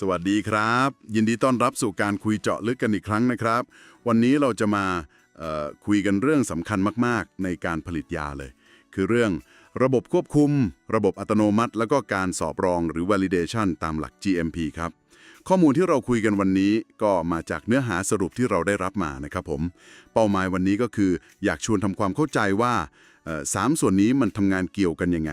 สวัสดีครับ ยินดีต้อนรับสู่การคุยเจาะลึกกันอีกครั้งนะครับ วันนี้เราจะมาคุยกันเรื่องสำคัญมาก ๆ ในการผลิตยาเลย คือเรื่องระบบควบคุม ระบบอัตโนมัติ แล้วก็การสอบรองหรือ validation ตามหลัก GMP ครับ ข้อมูลที่เราคุยกันวันนี้ก็มาจากเนื้อหาสรุปที่เราได้รับมานะครับผม เป้าหมายวันนี้ก็คืออยากชวนทำความเข้าใจว่าสามส่วนนี้มันทำงานเกี่ยวกันยังไง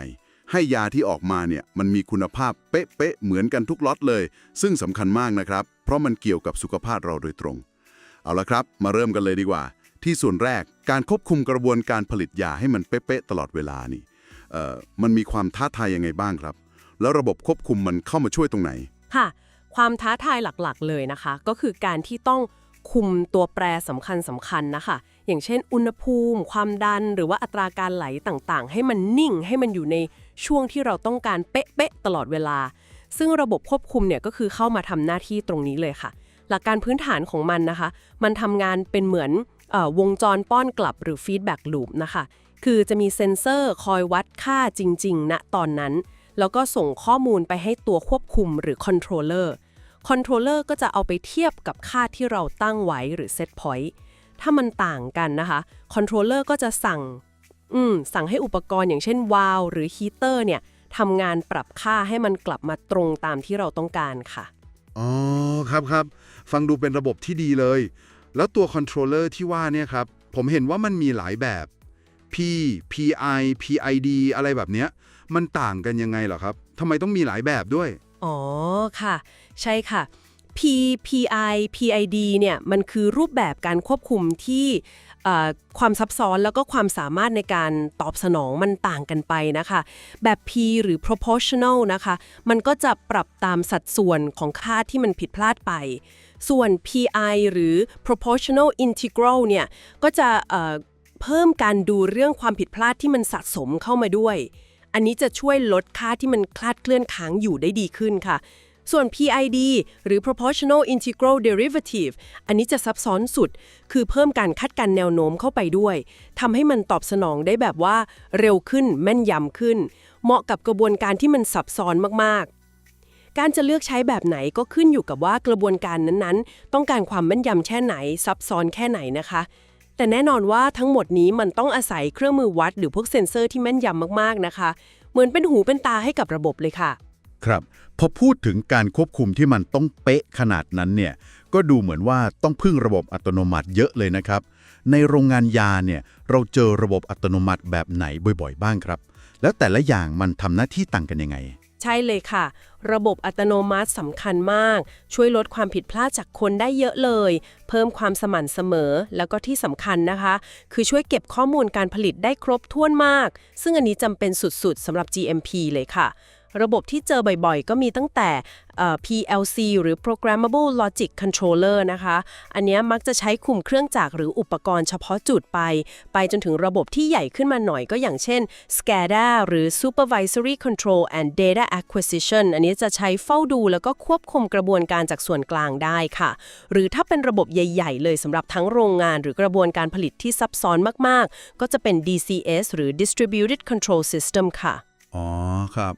ให้ยาที่ออกมาเนี่ยมันมีคุณภาพเป๊ะๆเหมือนกันทุกล็อตเลย ซึ่งสำคัญมากนะครับ เพราะมันเกี่ยวกับสุขภาพเราโดยตรง เอาละครับ มาเริ่มกันเลยดีกว่า ที่ส่วนแรกการควบคุมกระบวนการผลิตยาให้มันเป๊ะๆตลอดเวลานี่มันมีความท้าทายยังไงบ้างครับ แล้วระบบควบคุมมันเข้ามาช่วยตรงไหนค่ะความท้าทายหลักๆ เลยนะคะ ก็คือการที่ต้องคุมตัวแปรสำคัญสำคัญนะคะ อย่างเช่น อุณหภูมิ ความดัน หรือว่าอัตราการไหลต่างๆ ให้มันนิ่งให้มันอยู่ใน ช่วงที่เราต้องการเป๊ะๆตลอดเวลา ซึ่งระบบควบคุมเนี่ยก็คือเข้ามาทำหน้าที่ตรงนี้เลยค่ะ หลักการพื้นฐานของมันนะคะ มันทำงานเป็นเหมือนออวงจรป้อนกลับหรือฟีดแบ็กลูปนะคะ คือจะมีเซ็นเซอร์คอยวัดค่าจริงๆณตอนนั้น แล้วก็ส่งข้อมูลไปให้ตัวควบคุมหรือคอนโทรลเลอร์คอนโทรลเลอร์ก็จะเอาไปเทียบกับค่าที่เราตั้งไว้หรือเซตพอยต์ถ้ามันต่างกันนะคะคอนโทรลเลอร์ก็จะสั่ง อืมสั่งให้อุปกรณ์อย่างเช่นวาล์วหรือฮีเตอร์เนี่ยทำงานปรับค่าให้มันกลับมาตรงตามที่เราต้องการค่ะ อ๋อ ครับครับ ฟังดูเป็นระบบที่ดีเลย แล้วตัวคอนโทรลเลอร์ที่ว่าเนี่ยครับ ผมเห็นว่ามันมีหลายแบบ P PI PID อะไรแบบเนี้ย มันต่างกันยังไงเหรอครับทำไมต้องมีหลายแบบด้วย อ๋อค่ะ ใช่ค่ะ P PI PID เนี่ยมันคือรูปแบบการควบคุมที่เอ่อ ความซับซ้อนแล้วก็ความสามารถในการตอบสนองมันต่างกันไปนะคะ แบบ P หรือ proportional นะคะ มันก็จะปรับตามสัดส่วนของค่าที่มันผิดพลาดไป ส่วน PI หรือ proportional integral เนี่ย ก็จะเพิ่มการดูเรื่องความผิดพลาดที่มันสะสมเข้ามาด้วย อันนี้จะช่วยลดค่าที่มันคลาดเคลื่อนค้างอยู่ได้ดีขึ้นค่ะ ส่วน PID หรือ proportional integral derivative อันนี้จะซับซ้อนสุด คือเพิ่มการคาดการแนวโน้มเข้าไปด้วยทำให้มันตอบสนองได้แบบว่า เร็วขึ้นแม่นยำขึ้น เหมาะกับกระบวนการที่มันซับซ้อนมากๆ การจะเลือกใช้แบบไหนก็ขึ้นอยู่กับว่ากระบวนการนั้นๆ ต้องการความแม่นยำแค่ไหน ซับซ้อนแค่ไหนนะคะแต่แน่นอนว่าทั้งหมดนี้มันต้องอาศัยเครื่องมือวัดหรือพวกเซ็นเซอร์ที่แม่นยำมากๆนะคะ เหมือนเป็นหูเป็นตาให้กับระบบเลยค่ะ ครับพอพูดถึงการควบคุมที่มันต้องเป๊ะขนาดนั้นเนี่ยก็ดูเหมือนว่าต้องพึ่งระบบอัตโนมัติเยอะเลยนะครับ ในโรงงานยาเนี่ยเราเจอระบบอัตโนมัติแบบไหนบ่อยๆ บ้างครับ แล้วแต่ละอย่างมันทำหน้าที่ต่างกันยังไง ใช่เลยค่ะ ระบบอัตโนมัติสำคัญมาก ช่วยลดความผิดพลาดจากคนได้เยอะเลย เพิ่มความสม่ำเสมอแล้วก็ที่สำคัญนะคะ คือช่วยเก็บข้อมูลการผลิตได้ครบถ้วนมาก ซึ่งอันนี้จำเป็นสุดๆสำหรับ GMP เลยค่ะ ระบบที่เจอบ่อยๆ ก็มีตั้งแต่ PLC หรือ Programmable Logic Controller นะคะ อันนี้มักจะใช้คุมเครื่องจักรหรืออุปกรณ์เฉพาะจุดไป ไปจนถึงระบบที่ใหญ่ขึ้นมาหน่อยก็อย่างเช่น SCADA หรือ Supervisory Control and Data Acquisition อันนี้จะใช้เฝ้าดูแล้วก็ควบคุมกระบวนการจากส่วนกลางได้ค่ะ หรือถ้าเป็นระบบใหญ่ ๆ เลยสำหรับทั้งโรงงานหรือกระบวนการผลิตที่ซับซ้อนมากๆ ก็จะเป็น DCS หรือ Distributed Control System ค่ะ อ๋อ ครับ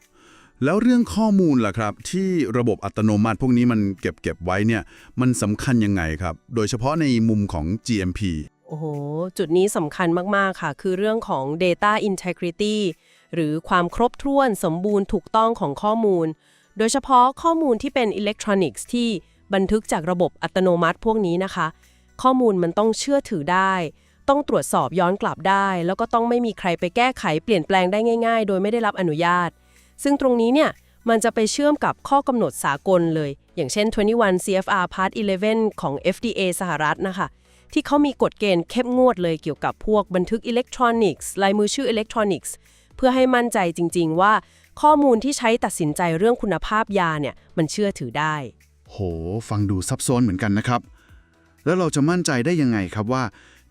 แล้วเรื่องข้อมูลล่ะครับ ที่ระบบอัตโนมัติพวกนี้มันเก็บเก็บไว้เนี่ยมันสำคัญยังไงครับ โดยเฉพาะในมุมของ GMP โอ้โห จุดนี้สำคัญมาก ๆ ค่ะ คือเรื่องของ data integrity หรือความครบถ้วนสมบูรณ์ถูกต้องของข้อมูล โดยเฉพาะข้อมูลที่เป็นอิเล็กทรอนิกส์ที่บันทึกจากระบบอัตโนมัติพวกนี้นะคะ ข้อมูลมันต้องเชื่อถือได้ ต้องตรวจสอบย้อนกลับได้ แล้วก็ต้องไม่มีใครไปแก้ไขเปลี่ยนแปลงได้ง่าย ๆ โดยไม่ได้รับอนุญาต ซึ่งตรงนี้เนี่ยมันจะไปเชื่อมกับข้อกำหนดสากลเลย อย่างเช่น 21 CFR Part 11 ของ FDA สหรัฐนะคะ ที่เขามีกฎเกณฑ์เข้มงวดเลยเกี่ยวกับพวกบันทึกอิเล็กทรอนิกส์ลายมือชื่ออิเล็กทรอนิกส์เพื่อให้มั่นใจจริง ๆ ว่า ข้อมูลที่ใช้ตัดสินใจเรื่องคุณภาพยาเนี่ยมันเชื่อถือได้ โห ฟังดูซับซ้อนเหมือนกันนะครับ แล้วเราจะมั่นใจได้ยังไงครับว่า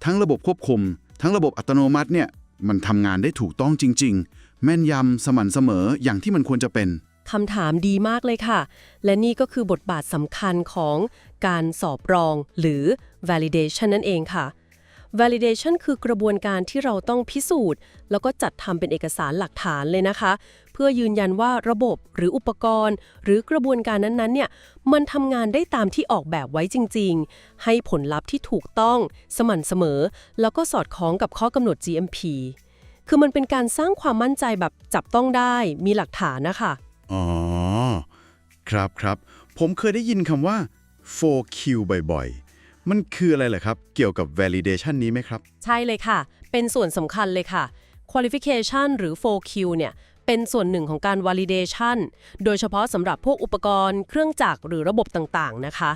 ทั้งระบบควบคุม ทั้งระบบอัตโนมัติเนี่ยมันทำงานได้ถูกต้องจริง ๆ แม่นยำสม่ำเสมออย่างที่มันควรจะเป็น คำถามดีมากเลยค่ะ และนี่ก็คือบทบาทสำคัญของการสอบรองหรือ validation นั่นเองค่ะ validation คือกระบวนการที่เราต้องพิสูจน์ แล้วก็จัดทำเป็นเอกสารหลักฐานเลยนะคะ เพื่อยืนยันว่าระบบหรืออุปกรณ์ หรือกระบวนการนั้นๆเนี่ยมันทำงานได้ตามที่ออกแบบไว้จริง ๆ ให้ผลลัพธ์ที่ถูกต้อง สม่ำเสมอ แล้วก็สอดคล้องกับข้อกำหนด GMP คือมันเป็นการสร้างความมั่นใจแบบจับต้องได้มีหลักฐานนะคะ อ๋อ ครับครับ ผมเคยได้ยินคำว่า 4Q บ่อยๆ มันคืออะไรเหรอครับ เกี่ยวกับ validation นี้ไหมครับ ใช่เลยค่ะ เป็นส่วนสำคัญเลยค่ะ qualification หรือ 4Q เนี่ย เป็นส่วนหนึ่งของการ validation โดยเฉพาะสำหรับพวกอุปกรณ์ เครื่องจักรหรือระบบต่างๆ นะคะ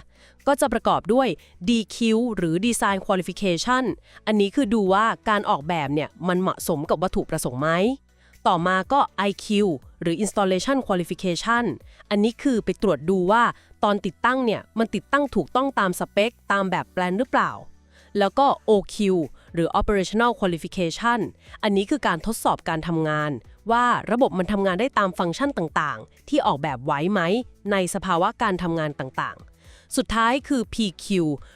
ก็จะประกอบด้วย DQ หรือ design qualification อันนี้คือดูว่าการออกแบบเนี่ยมันเหมาะสมกับวัตถุประสงค์ไหม ต่อมาก็ IQ หรือ installation qualification อันนี้คือไปตรวจดูว่าตอนติดตั้งเนี่ยมันติดตั้งถูกต้องตามสเปคตามแบบแปลนหรือเปล่า แล้วก็ OQ หรือ operational qualification อันนี้คือการทดสอบการทำงาน ว่าระบบมันทำงานได้ตามฟังก์ชันต่างๆ ที่ออกแบบไว้ไหม ในสภาวะการทำงานต่างๆ สุดท้ายคือ PQ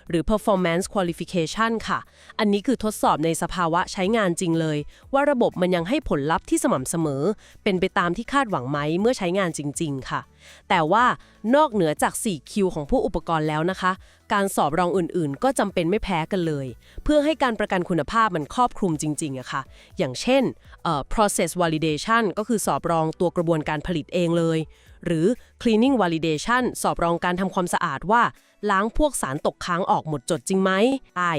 หรือ performance qualification ค่ะ อันนี้คือทดสอบในสภาวะใช้งานจริงเลย ว่าระบบมันยังให้ผลลัพธ์ที่สม่ำเสมอ เป็นไปตามที่คาดหวังไหมเมื่อใช้งานจริง ๆ ค่ะ แต่ว่านอกเหนือจาก 4Q ของผู้อุปกรณ์แล้วนะคะ การสอบรองอื่น ๆ ก็จำเป็นไม่แพ้กันเลย เพื่อให้การประกันคุณภาพมันครอบคลุมจริงๆอะค่ะ อย่างเช่น process validation ก็คือสอบรองตัวกระบวนการผลิตเองเลย หรือ cleaning validation สอบรองการทำความสะอาดว่า ล้างพวกสารตกค้างออกหมดจดจริงไหมใช่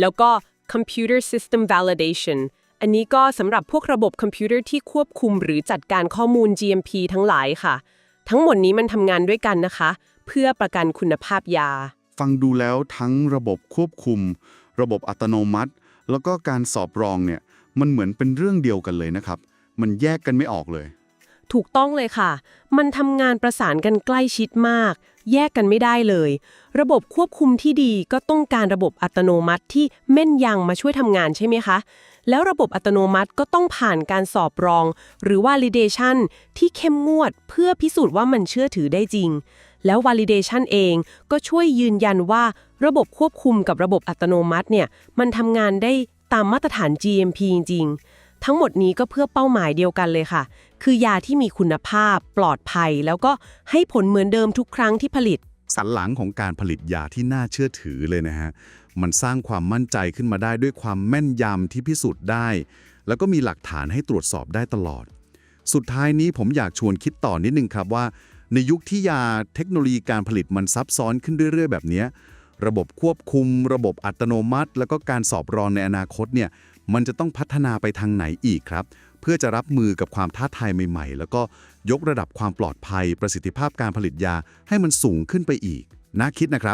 แล้วก็ computer system validation อันนี้ก็สำหรับพวกระบบคอมพิวเตอร์ที่ควบคุมหรือจัดการข้อมูล GMP ทั้งหลายค่ะ ทั้งหมดนี้มันทำงานด้วยกันนะคะ เพื่อประกันคุณภาพยา ฟังดูแล้วทั้งระบบควบคุม ระบบอัตโนมัติ แล้วก็การสอบรองเนี่ยมันเหมือนเป็นเรื่องเดียวกันเลยนะครับ มันแยกกันไม่ออกเลย ถูกต้องเลยค่ะ มันทำงานประสานกันใกล้ชิดมาก แยกกันไม่ได้เลย ระบบควบคุมที่ดีก็ต้องการระบบอัตโนมัติที่แม่นยำมาช่วยทำงานใช่ไหมคะ แล้วระบบอัตโนมัติก็ต้องผ่านการสอบรอง หรือ validation ที่เข้มงวดเพื่อพิสูจน์ว่ามันเชื่อถือได้จริง แล้ว validation เองก็ช่วยยืนยันว่า ระบบควบคุมกับระบบอัตโนมัติเนี่ยมันทำงานได้ตามมาตรฐาน GMP จริงๆ ทั้งหมดนี้ก็เพื่อเป้าหมายเดียวกันเลยค่ะ คือยาที่มีคุณภาพ ปลอดภัย แล้วก็ให้ผลเหมือนเดิมทุกครั้งที่ผลิต สันหลังของการผลิตยาที่น่าเชื่อถือเลยนะฮะ มันสร้างความมั่นใจขึ้นมาได้ด้วยความแม่นยำที่พิสูจน์ได้ แล้วก็มีหลักฐานให้ตรวจสอบได้ตลอด สุดท้ายนี้ผมอยากชวนคิดต่อนิดนึงครับว่า ในยุคที่ยาเทคโนโลยีการผลิตมันซับซ้อนขึ้นเรื่อย ๆ แบบนี้ระบบควบคุม ระบบอัตโนมัติ แล้วก็การสอบรองในอนาคตเนี่ย มันจะต้องพัฒนาไปทางไหนอีกครับ เพื่อจะรับมือกับความท้าทายใหม่ๆ แล้วก็ยกระดับความปลอดภัยประสิทธิภาพการผลิตยาให้มันสูงขึ้นไปอีกน่าคิดนะครับ